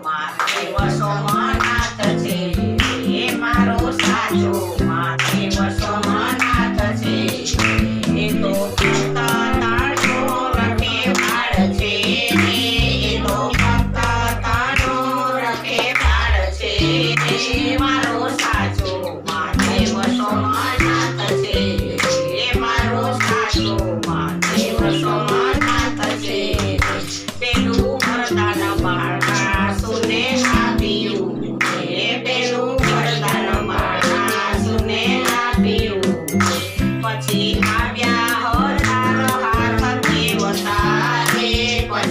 મહાદેવ સોમનાથ છે એ મારો સાચો તારો રખે ભાળ છે એ તો મારો સાચો મહાદેવ સોમનાથ છે એ મારો સાચો મહાદેવ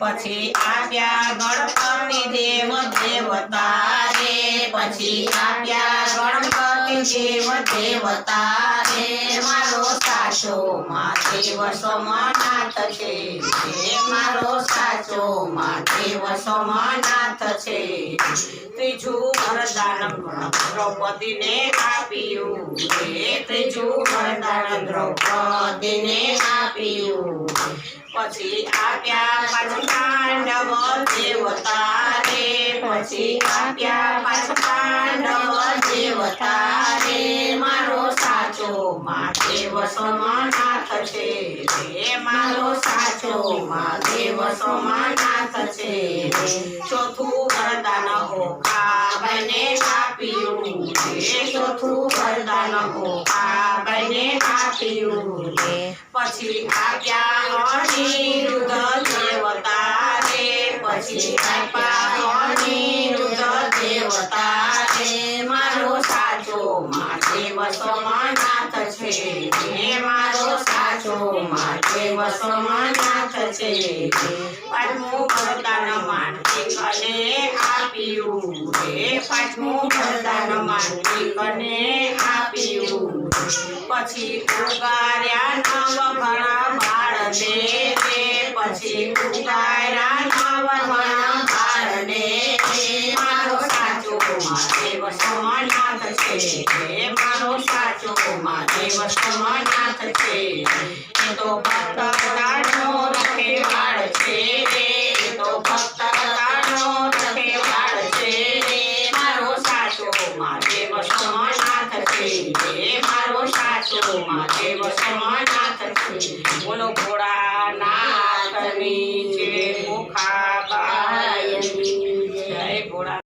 પછી આપ્યું ગણપતિ દેવ દેવતા રે પછી આપ્યા ગણપતિ દેવ દેવતા રે મારો સાચો મહાદેવ સોમનાથ છે મારો સાચો મહાદેવ સોમનાથ છે. ત્રીજું વરદાન દ્રૌપદીને આપ્યું ત્રીજું વરદાન દ્રૌપદીને આપ્યું. પછી આપ્યા પાંચ પાંડવ દેવતા રે પછી આપ્યા પાંચ પાંડવ દેવતા રે મારો સાચો મહાદેવ સોમનાથ છે રે, મારો સાચો મહાદેવ સોમનાથ છે ચોથું વરદાન ઓખાબાઈને આપ્યું રે ચોથું વરદાન ઓખાબાઈને આપ્યું પછી આપ્યા અનિરુદ્ધ દેવતા રે પછી આપ્યા અનિરુદ્ધ દેવતા રે મારો સાચો માટે સોમનાથ છે. મારો સાચો મહાદેવ સોમનાથ છે. પાંચમું વરદાન માનસિકને આપ્યું રે પાંચમું વરદાન માનસિકને પછી ઉગાર્યા નવ ઘણા બાળ દે પછી ઉગાર્યા નવ ઘણા બાળ દે મારો સાચો મહાદેવ સોમનાથ છે. મારો સાચો મહાદેવ સોમનાથ છે. તો ભક્ત તારો રખેવાળ છે. એ તો ભક્ત તારો રખેવાળ છે. મારો સાચો મહાદેવ સોમનાથ છે બોલો ભોળાનાથની